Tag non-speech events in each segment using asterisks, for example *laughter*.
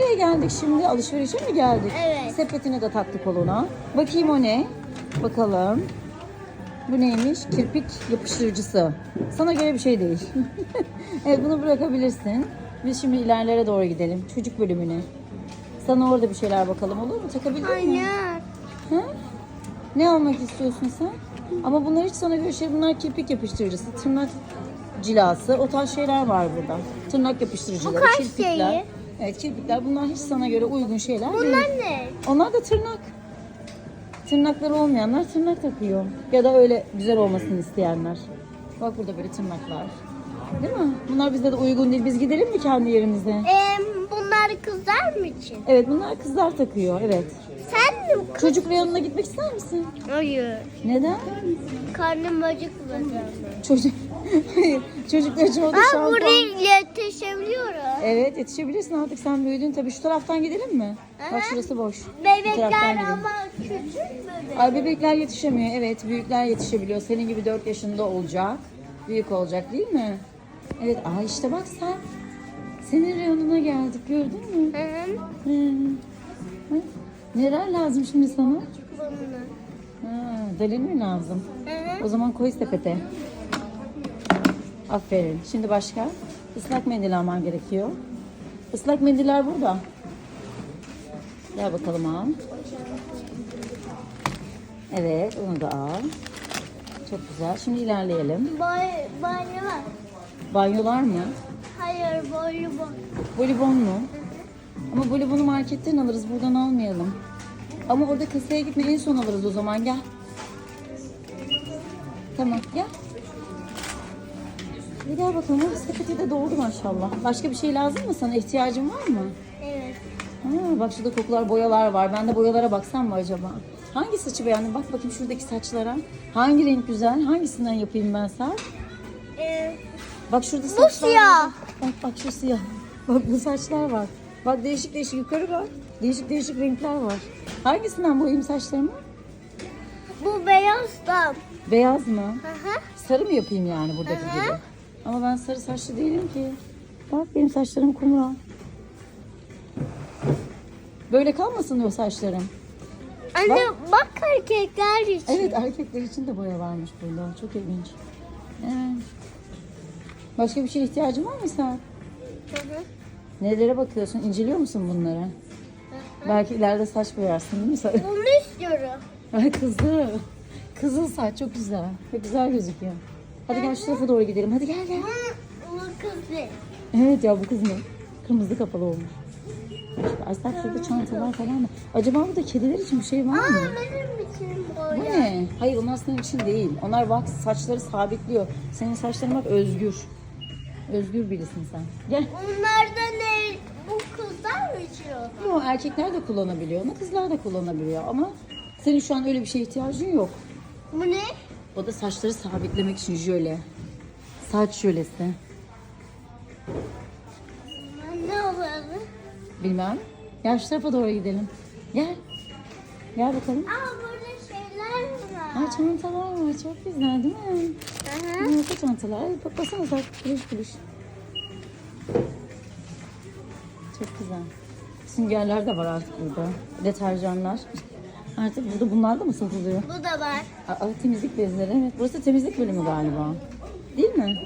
nereye geldik şimdi? Alışverişe mi geldik? Evet. Sepetini de taktık koluna. Bakayım o ne? Bakalım. Bu neymiş? Kirpik yapıştırıcısı. Sana göre bir şey değil. *laughs* evet bunu bırakabilirsin. Biz şimdi ilerlere doğru gidelim. Çocuk bölümüne. Sana orada bir şeyler bakalım olur mu? Takabilir miyim? Hayır. Ha? Ne almak istiyorsun sen? Ama bunlar hiç sana göre şey bunlar kirpik yapıştırıcısı, tırnak cilası, o tarz şeyler var burada. Tırnak yapıştırıcıları, Bu kaç kirpikler. şeyi? Evet kirpikler bunlar hiç sana göre uygun şeyler değil. Bunlar ne? Onlar da tırnak. Tırnakları olmayanlar tırnak takıyor. Ya da öyle güzel olmasını isteyenler. Bak burada böyle tırnaklar. Değil mi? Bunlar bize de uygun değil. Biz gidelim mi kendi yerimize? Ee, bunlar kızlar mı için? Evet bunlar kızlar takıyor. Evet. Sen mi? Çocuk reyonuna gitmek ister misin? Hayır. Neden? Karnım acıkmadı. Çocuk *laughs* Hayır. Çocuklar için o da Ha şampuan. buraya yetişebiliyorum. Evet yetişebilirsin artık sen büyüdün tabii. Şu taraftan gidelim mi? Bak şurası boş. Bu taraftan Bebekler gidelim. ama küçük bebek. Ay bebekler yetişemiyor. Evet büyükler yetişebiliyor. Senin gibi 4 yaşında olacak. Büyük olacak değil mi? Evet aa işte bak sen. Senin reyonuna geldik gördün mü? Hı hı. Neler lazım şimdi sana? Bunlar. Ha, dalil mi? Hı hı. O zaman koy sepete. Aferin. Şimdi başka? Islak mendil alman gerekiyor. Islak mendiller burada. Gel bakalım al. Evet onu da al. Çok güzel. Şimdi ilerleyelim. Boy, var. Banyolar mı? Hayır boylu boy. Volibon mu? Ama volibonu marketten alırız. Buradan almayalım. Ama orada kasaya gitme en son alırız o zaman. Gel. Tamam gel. Bir gel bakalım. Sepeti de doldu maşallah. Başka bir şey lazım mı sana? İhtiyacın var mı? Evet. Ha, bak şurada kokular boyalar var. Ben de boyalara baksam mı acaba? Hangi saçı beğendin? Bak bakayım şuradaki saçlara. Hangi renk güzel? Hangisinden yapayım ben sen? Ee, Bak şurada saçlar var. siyah. Bak bak şu siyah. Bak bu saçlar var. Bak değişik değişik yukarı bak. Değişik değişik renkler var. Hangisinden boyayayım saçlarımı? bu beyaz dam. Beyaz mı? Hı hı. Sarı mı yapayım yani buradaki Hı hı. gibi? Ama ben sarı saçlı değilim ki. Bak benim saçlarım kumral. Böyle kalmasın o saçlarım. Anne bak erkekler için. Evet erkekler için de boya varmış burada. Çok ilginç. Evet. Başka bir şeye ihtiyacın var mı sen? Hı hı. Nelere bakıyorsun? İnceliyor musun bunları? Belki ileride saç boyarsın değil mi? Bunu istiyorum. Ay kızıl. Kızıl saç çok güzel. Çok güzel gözüküyor. Hadi gel şu tarafa doğru gidelim. Hadi gel gel. Bu, bu kızı. Evet ya bu kız ne? Kırmızı kapalı olmuş. Aslında burada çantalar falan da. Acaba burada kediler için bir şey var Aa mı? benim için Bu boya. ne? Hayır onlar senin için değil. Onlar bak saçları sabitliyor. Senin saçların bak özgür. Özgür birisin sen. Gel. Bunlarda ne? Bu kızlar mı içiyor? Yo, erkekler de kullanabiliyor. Ama kızlar da kullanabiliyor. Ama senin şu an öyle bir şeye ihtiyacın yok. Bu ne? O da saçları sabitlemek için jöle. Saç jölesi. Ne oluyor? Bilmem. Gel şu tarafa doğru gidelim. Gel. Gel bakalım. Aa burada şeyler Aa, var. çantalar var. Çok güzel değil mi? Hı hı. Harika çantalar. Bak basana bak. Kuruş kuruş. Çok güzel. Süngerler de var artık burada. Deterjanlar. Artık burada bunlar da mı satılıyor? Bu da var. Aa, temizlik bezleri. Evet. Burası temizlik bölümü galiba. Değil mi?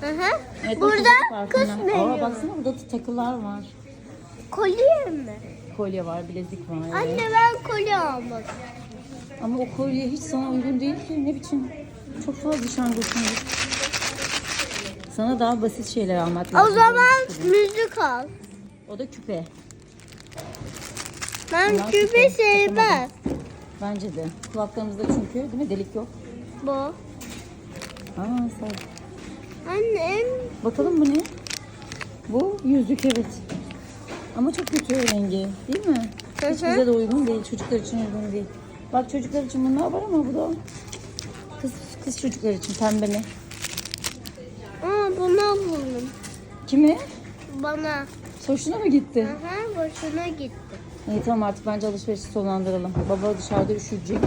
Hı hı. Evet, Burada kız. Aa, veriyor. baksana burada da takılar var. Kolye mi? Kolye var, bilezik var. evet. Anne ben kolye almak Ama o kolye hiç sana uygun değil ki. Ne biçim? Çok fazla şangırtın. Sana daha basit şeyler almak O zaman müzik al. O da küpe. Ben küpe sevmem. Bence de. Kulaklarımızda çünkü değil mi? Delik yok. Bu. Aa sağ ol. Annem Bakalım bu ne? Bu yüzük evet. Ama çok kötü rengi değil mi? Hı Hiç bize de uygun değil. Çocuklar için uygun değil. Bak çocuklar için bunlar var ama bu da kız, kız çocuklar için pembe mi? Aa buna buldum. Kimi? Bana. Hoşuna mı gitti? Aha boşuna gitti. İyi tamam artık bence alışverişi sonlandıralım. Baba dışarıda üşüyecek.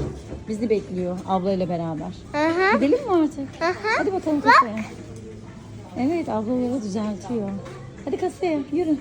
Bizi bekliyor ablayla beraber. Aha. Gidelim mi artık? Aha. Hadi bakalım kasaya. Evet ablaları düzeltiyor. Hadi kasaya yürü.